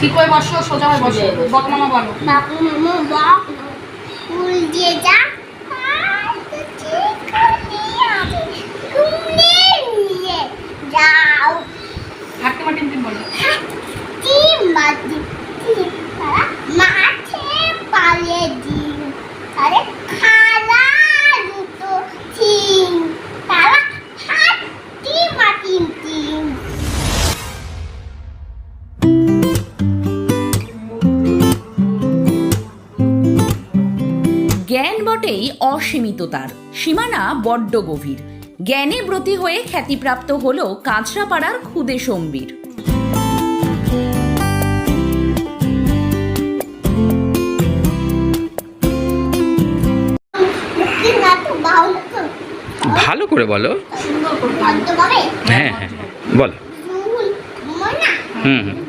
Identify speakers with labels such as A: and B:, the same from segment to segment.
A: ঠিক হয়ে বসো সোজা হয়ে বসো
B: সোজা হয়ে বসো।
A: বক মামা বলো
C: ফুল দিয়ে যা আর তো ঠিক আছে তুমি নিয়ে যাও
B: জ্ঞান অসীমিত তার সীমানা বড্ড গভীর। জ্ঞানে ব্রতী হয়ে খ্যাতিপ্রাপ্ত হল কাঁচরাপাড়ার খুদে সম্বীর।
D: ভালো করে বলো।
C: পারে
D: হ্যাঁ হ্যাঁ বল।
C: মনা
D: হুম হুম।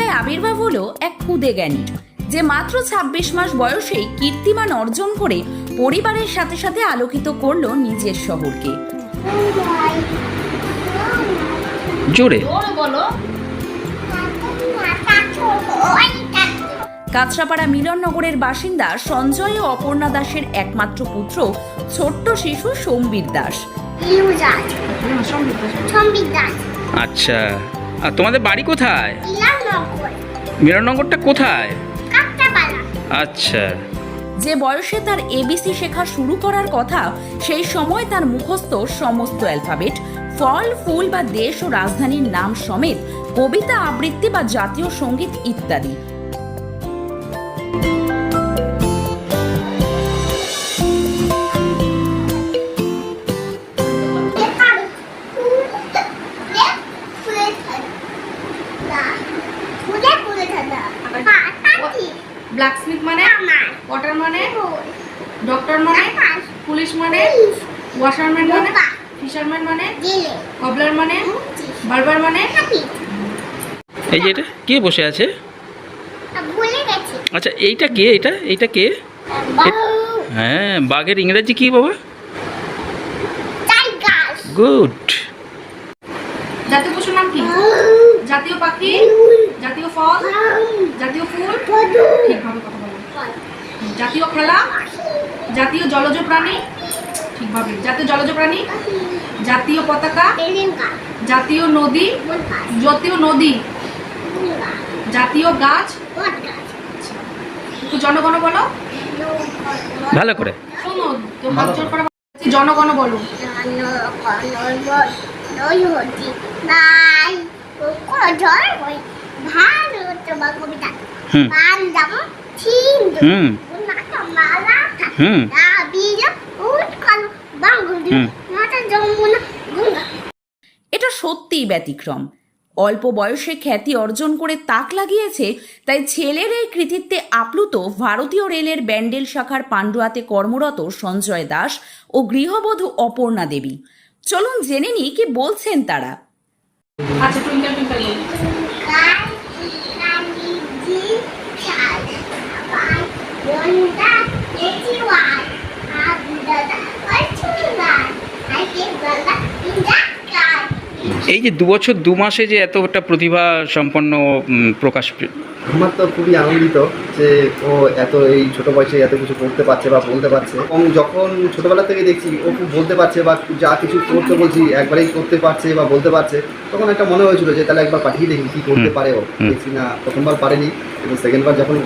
B: কাঁচরাপাড়ায় আবির্ভাব হলো এক খুদে জ্ঞানীর যে মাত্র ২৬ মাস বয়সেই কীর্তিমান অর্জন করে পরিবারের সাথে সাথে আলোকিত করল নিজের শহরকে।
D: জোরে।
B: কাঁচরাপাড়া মিলননগরের বাসিন্দা সঞ্জয় ও অপর্ণা দাসের একমাত্র পুত্র ছোট্ট শিশু সোমবীর দাস।
A: হ্যাঁ, বলো।
D: আচ্ছা আর তোমাদের বাড়ি কোথায়? মিলননগরটা কোথায়? আচ্ছা।
B: যে বয়সে তার এবিসি শেখা শুরু করার কথা সেই সময় তার মুখস্থ সমস্ত অ্যালফাবেট ফল ফুল বা দেশ ও রাজধানীর নাম সমেত কবিতা আবৃত্তি বা জাতীয় সংগীত ইত্যাদি।
A: ব্ল্যাক স্মিথ মানে ওয়াটার মানে? ডক্টর মানে? পুলিশ মানে? ওয়াশারম্যান মানে? ফিশারম্যান মানে? কবলার মানে? বারবার মানে?
D: এই যে এটা কে বসে আছে? আচ্ছা এইটা কে এটা এইটা কে? হ্যাঁ বাঘের ইংরেজি কি বাবা? গুড।
A: জাতীয় পশুর নাম কি? জাতীয় পাখি জাতীয় ফল জাতীয় ফুল ঠিকভাবে কথা বলো। জাতীয় খেলা জাতীয় জলজ প্রাণী ঠিকভাবে। জাতীয় জলজ প্রাণী জাতীয় পতাকা জাতীয় নদী জাতীয় নদী জাতীয় গাছ। জনগণ বলো।
D: ভালো করে।
A: শোনো তো হাত করে জনগণ বলো।
C: ভারত বা
B: এটা সত্যিই ব্যতিক্রম। অল্প বয়সে খ্যাতি অর্জন করে তাক লাগিয়েছে তাই ছেলের এই কৃতিত্বে আপ্লুত ভারতীয় রেলের ব্যান্ডেল শাখার পান্ডুয়াতে কর্মরত সঞ্জয় দাস ও গৃহবধূ অপর্ণা দেবী। চলুন জেনে নিই কি বলছেন তারা।
A: আচ্ছা
D: এই যে দু বছর দু মাসে যে এতটা প্রতিভা সম্পন্ন প্রকাশ
E: আমার তো খুবই আনন্দিত যে ও এত এই ছোট বয়সে এত কিছু করতে পারছে বা বলতে পারছে। এবং যখন ছোটবেলা থেকে দেখছি ও খুব বলতে পারছে বা যা কিছু করতে বলছি একবারেই করতে পারছে বা বলতে পারছে তখন একটা মনে হয়েছিল যে তাহলে একবার পাঠিয়ে দেখি কি করতে পারে ও। দেখছি না প্রথমবার পারেনি এবং সেকেন্ডবার যখন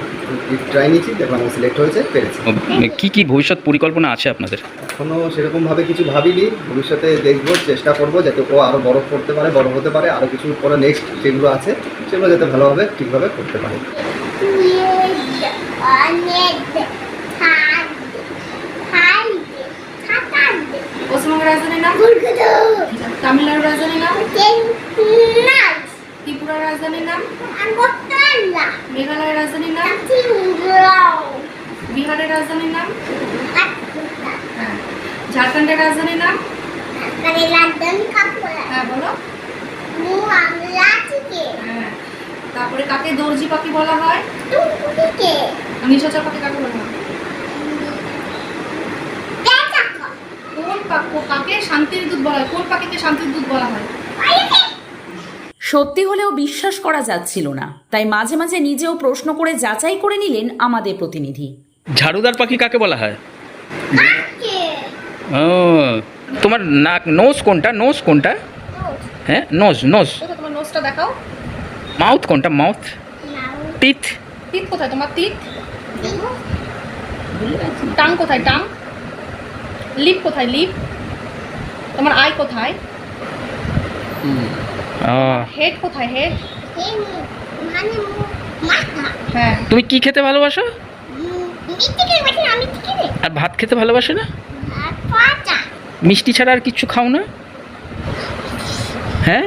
E: ট্রাই নিয়েছি যখন ও সিলেক্ট হয়েছে পেরেছে।
D: ও, কি কি ভবিষ্যৎ পরিকল্পনা আছে আপনাদের?
E: এখনও সেরকমভাবে কিছু ভাবিনি ভবিষ্যতে দেখব চেষ্টা করব যাতে ও আরও বড় করতে পারে বড় হতে পারে আরও কিছু পরে নেক্সট যেগুলো আছে সেগুলো যাতে ভালোভাবে ঠিকভাবে করতে পারে।
A: পশ্চিমবঙ্গের রাজধানীর নাম
C: গুলগুদু
A: তামিলনাড়ুর রাজধানীর নাম ত্রিপুরার রাজধানীর নাম
C: Angkotala.
A: মেঘালয়ের রাজধানীর নাম
C: Tinggal.
A: বিহারের রাজধানীর নাম. হ্যাঁ ঝাড়খণ্ডের রাজধানীর নাম. হ্যাঁ বলো হ্যাঁ তারপরে কাকে দর্জি পাখি বলা হয়? নিশাচর পাখি কাকে বলা হয়? কোন কাকে শান্তির দূত বলা হয়? কোন পাখিকে শান্তির দূত বলা হয়?
B: সত্যি হলেও বিশ্বাস করা যাচ্ছিল না। তাই মাঝে মাঝে নিজেও প্রশ্ন করে যাচাই করে নিলেন আমাদের প্রতিনিধি।
D: ঝাড়ুদার পাখি কাকে বলা হয়? ও তোমার নাক নোজ কোনটা? নোজ কোনটা? হ্যাঁ নোজ নোজ।
A: তোমার নোজটা দেখাও।
D: মাউথ কোনটা? মাউথ টিথ
A: টিথ কোথায়? তোমার
C: টিথ
A: টাং কোথায়? টাং লিপ কোথায়? লিপ তোমার আই কোথায়? হেড কোথায়? হেড?
C: Mata.
A: হ্যাঁ।
D: তুমি কি খেতে ভালোবাসো. আর ভাত খেতে ভালোবাসো না? মিষ্টি ছাড়া আর কিচ্ছু খাও না? হ্যাঁ?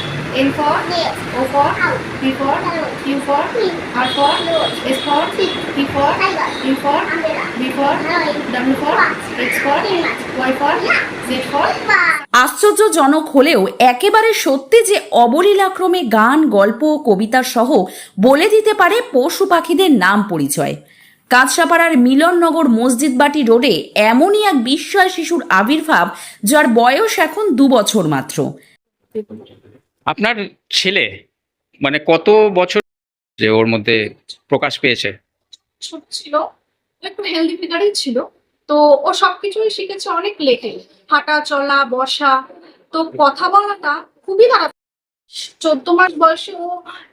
A: N for.
C: Yes.
A: O for
C: Out.
A: P for Q for
C: Queen.
A: R for S for T for
C: Tiger.
A: U for
C: Umbrella.
A: B for
C: Lion.
A: W for X for Y for Z for.
B: আশ্চর্যজনক হলেও একেবারে সত্যি যে অবলীলাক্রমে গান, গল্প ও কবিতা সহ বলে দিতে পারে পশু পাখিদের নাম পরিচয় কাঁচরাপাড়ার মিলননগর মসজিদবাটি রোডে এমনই এক বিস্ময় শিশুর আবির্ভাব যার বয়স এখন দু বছর মাত্র
D: আপনার ছেলে মানে কত বছর যে ওর মধ্যে প্রকাশ পেয়েছে?
A: ছোট ছিল একটু হেলদি ফিগারই ছিল। তো ও সবকিছুই শিখেছে অনেক লেটে হাঁটা চলা বসা। তো কথা বলাটা খুবই তাড়াতাড়ি চোদ্দ মাস বয়সে ও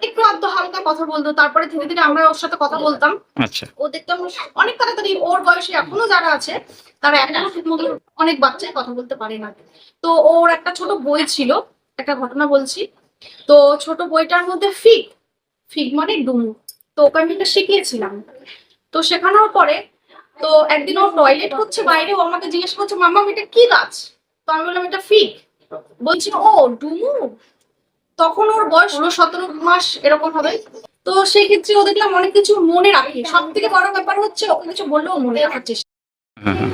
A: একটু আধ হালকা কথা বলতো তারপরে ধীরে ধীরে আমরা ওর সাথে কথা বলতাম।
D: আচ্ছা।
A: ও দেখতাম অনেক তাড়াতাড়ি ওর বয়সে এখনও যারা আছে তারা এখনও ঠিক মতো অনেক বাচ্চাই কথা বলতে পারে না। তো ওর একটা ছোট বই ছিল একটা ঘটনা বলছি। তো ছোট বইটার মধ্যে ফিগ ফিগ মানে ডুমু। তো ওকে আমি এটা শিখিয়েছিলাম। তো শেখানোর পরে, তো একদিন ও টয়লেট করছে বাইরে, ও আমাকে জিজ্ঞেস করছে মামা এটা কি গাছ? তো আমি বললাম, এটা ফিগ। বলছি, ও, ডুমু? তখন ওর বয়স ষোলো, সতেরো মাস এরকম হবে। তো সেই ক্ষেত্রে ও দেখলাম অনেক কিছু মনে রাখে। সব থেকে বড় ব্যাপার হচ্ছে, ওকে কিছু বললেও মনে রাখার চেষ্টা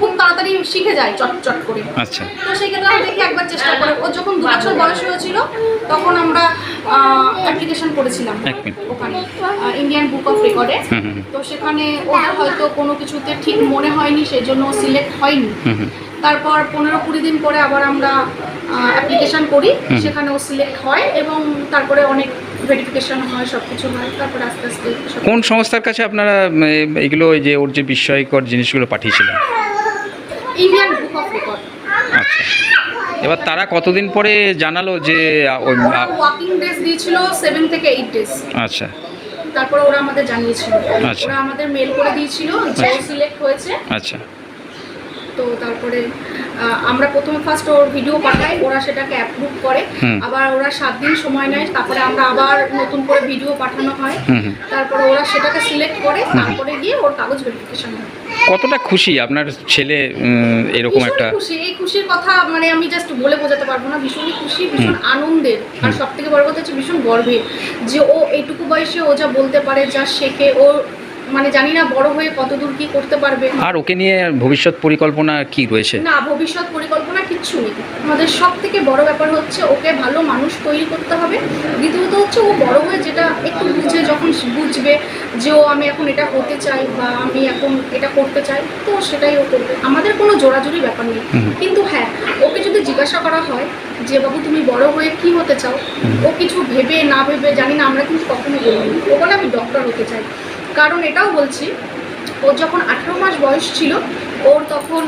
A: খুব তাড়াতাড়ি শিখে যায় চট চট করে।
D: আচ্ছা।
A: তো সেই ক্ষেত্রে আমি দেখি একবার চেষ্টা করে। ও যখন দু বছর বয়স হয়েছিল তখন আমরা অ্যাপ্লিকেশন করেছিলাম ওখানে ইন্ডিয়ান বুক অফ রেকর্ডে তো সেখানে ওর হয়তো কোনো কিছুতে ঠিক মনে হয়নি সেই জন্য সিলেক্ট হয়নি। তারপর পনেরো কুড়ি দিন পরে আবার আমরা অ্যাপ্লিকেশন করি।
D: হুম।
A: সেখানে ও সিলেক্ট হয় এবং তারপরে অনেক ভেরিফিকেশন হয় সব কিছু হয়। তারপরে আস্তে আস্তে
D: কোন সংস্থার কাছে আপনারা এগুলো ওই যে ওর যে বিস্ময়কর জিনিসগুলো পাঠিয়েছিলেন?
A: ইন্ডিয়ান বুক অফ রেকর্ড
D: আচ্ছা। এবার তারা কতদিন পরে জানালো যে
A: ওয়াকিং ডেজ দিয়েছিল সেভেন থেকে এইট ডেজ
D: আচ্ছা।
A: তারপরে ওরা আমাদের জানিয়েছিল।
D: আচ্ছা।
A: ওরা আমাদের মেল করে দিয়েছিল যে
D: আচ্ছা।
A: সিলেক্ট হয়েছে।
D: আচ্ছা।
A: তো তারপরে আমরা প্রথমে ফার্স্ট ওর ভিডিও পাঠাই ওরা সেটাকে অ্যাপ্রুভ করে। আবার ওরা সাত দিন সময় নেয় তারপরে আমরা আবার নতুন করে ভিডিও পাঠানো হয়। তারপরে ওরা সেটাকে সিলেক্ট করে তারপরে গিয়ে ওর কাগজ ভেরিফিকেশন হয়।
D: কতটা খুশি আপনার ছেলে এরকম একটা?
A: খুশি। এই খুশির কথা মানে আমি জাস্ট বলে বোঝাতে পারব না। ভীষণই খুশি ভীষণ আনন্দের। আর সব থেকে বড় কথা হচ্ছে ভীষণ গর্বের যে ও এইটুকু বয়সে ও যা বলতে পারে যা শেখে ও মানে জানি না বড় হয়ে কতদূর কি করতে পারবে।
D: আর ওকে নিয়ে ভবিষ্যৎ পরিকল্পনা কি রয়েছে?
A: না ভবিষ্যৎ পরিকল্পনা কিচ্ছু নেই। আমাদের সব থেকে বড় ব্যাপার হচ্ছে ওকে ভালো মানুষ তৈরি করতে হবে। দ্বিতীয়ত হচ্ছে ও বড় হয়ে যেটা একটু বুঝে যখন বুঝবে যে ও আমি এখন এটা হতে চাই বা আমি এখন এটা করতে চাই তো সেটাই ও করবে। আমাদের কোনো জোরাজুরি ব্যাপার নেই। কিন্তু হ্যাঁ ওকে যদি জিজ্ঞাসা করা হয় যে বাবু তুমি বড় হয়ে কি হতে চাও? ও কিছু ভেবে না ভেবে জানি না আমরা কিন্তু কখনো বলিনি। ও বলে আমি ডক্টর হতে চাই। কারণ এটাও বলছি ওর যখন আঠেরো মাস বয়স ছিল ওর তখন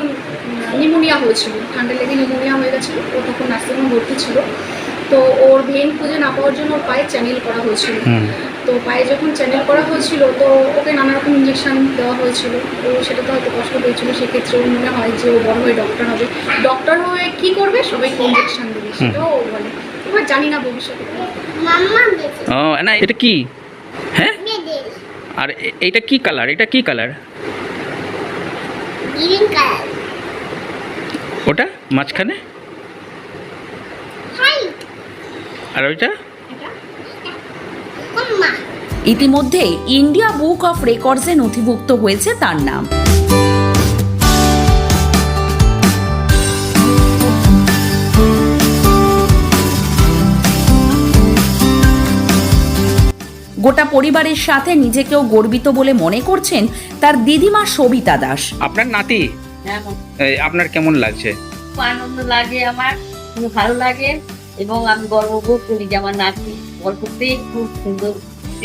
A: নিমোনিয়া হয়েছিল। ঠান্ডা লেগে নিমোনিয়া হয়ে গেছিল ও তখন নার্সিংহোম ভর্তি ছিল। তো ওর ভেন খুঁজে না পাওয়ার জন্য ওর পায়ে চ্যানেল করা হয়েছিল। তো পায়ে যখন চ্যানেল করা হয়েছিল তো ওকে নানা রকম ইঞ্জেকশন দেওয়া হয়েছিল। তো সেটা তো হয়তো কষ্ট পেয়েছিল সেক্ষেত্রে ওর মনে হয় যে ও বড় হয়ে ডক্টর হবে। ডক্টর হয়ে কি করবে? সবাইকে ইঞ্জেকশন দেবে সেটাও ও বলে। এবার জানি না ভবিষ্যতে।
D: ও না এটা কি? আর এটা এইটা কি কালার? এটা কি কালার?
C: গ্রিন কালার
D: ওটা? মাঝখানে?
C: হাই
D: আর ওইটা?
B: ইতিমধ্যে ইন্ডিয়া বুক অফ রেকর্ডসে নথিভুক্ত হয়েছে তার নাম। গোটা পরিবারের সাথে নিজেকেও গর্বিত বলে মনে করছেন তার দিদিমা সবিতা দাস।
D: আপনার নাতি?
F: হ্যাঁ
D: এই, আপনার কেমন লাগছে?
F: খুব আনন্দ লাগে আমার খুব ভালো লাগে এবং আমি গর্ববোধ করি যে আমার নাতি গল্পতেই খুব সুন্দর।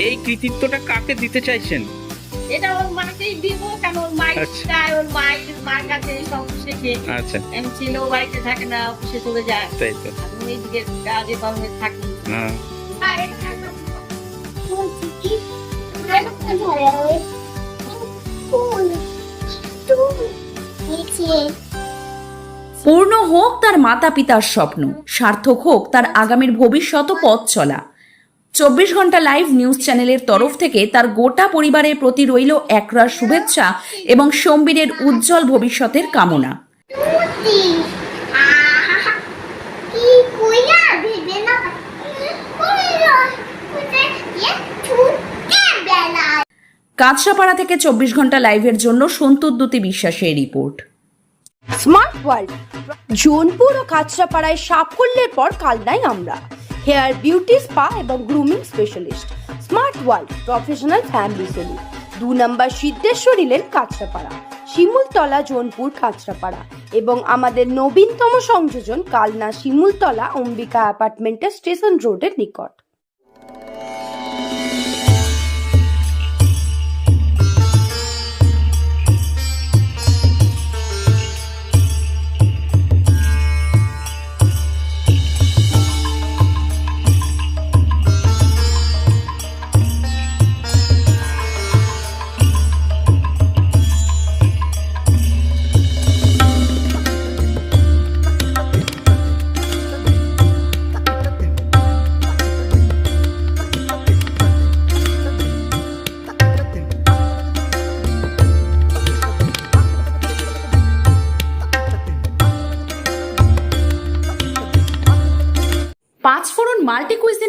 D: এই কৃতিত্বটা কাকে দিতে চাইছেন?
F: এটা ওর মাকেই দিব কেন ওর মাই
D: আচ্ছা।
F: ওর মায়ের মার কাছে সব শেখে
D: আচ্ছা।
F: আমি ছেলেও বাড়িতে থাকে না অফিসে চলে যায়।
D: তাই তো।
F: আমি এইদিকে কাজে কর্মে থাকি।
D: হ্যাঁ।
B: পূর্ণ হোক তার মাতা পিতার স্বপ্ন, সার্থক হোক তার আগামীর ভবিষ্যৎ পথ চলা। চব্বিশ ঘণ্টা লাইভ নিউজ চ্যানেলের তরফ থেকে তার গোটা পরিবারের প্রতি রইল একরার শুভেচ্ছা এবং সম্বীরের উজ্জ্বল ভবিষ্যতের কামনা
C: কি কইয়া ভেবে না কইয়া কোথায় ছুটে বেলা
B: কাঁচরাপাড়া থেকে চব্বিশ ঘণ্টা লাইভের জন্য সন্তুদ্যুতি বিশ্বাসের রিপোর্ট।
G: স্মার্ট ওয়ার্ল্ড, জোনপুর ও কাঁচরাপাড়ায় সাফল্যের পর কালনাই আমরা। হেয়ার বিউটি স্পা এবং grooming specialist, smart world professional family salon. দু নম্বর সিদ্ধেশ্বরী লেন কাঁচরাপাড়া, শিমুলতলা জোনপুর কাঁচরাপাড়া এবং আমাদের নবীনতম সংযোজন কালনা শিমুলতলা অম্বিকা অ্যাপার্টমেন্টের স্টেশন রোডের নিকট।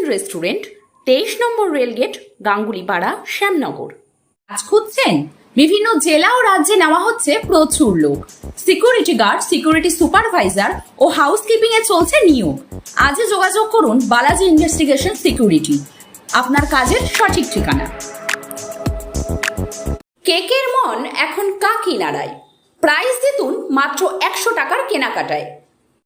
B: রেস্টুরেন্ট, তেইশ নম্বর রেলগেট গাঙ্গুলিপাড়া, শ্যামনগর। কাজ খুঁজছেন? বিভিন্ন জেলা ও রাজ্যে নেওয়া হচ্ছে প্রচুর লোক। সিকিউরিটি গার্ড, সিকিউরিটি সুপারভাইজার ও হাউসকিপিং এ চলছে নিয়োগ। আজই যোগাযোগ করুন বালাজি ইনভেস্টিগেশন সিকিউরিটি। আপনার কাজের সঠিক ঠিকানা। কেকের মন এখন কাকি নাড়ায় প্রাইস দিতুন মাত্র একশো টাকার কেনাকাটায়।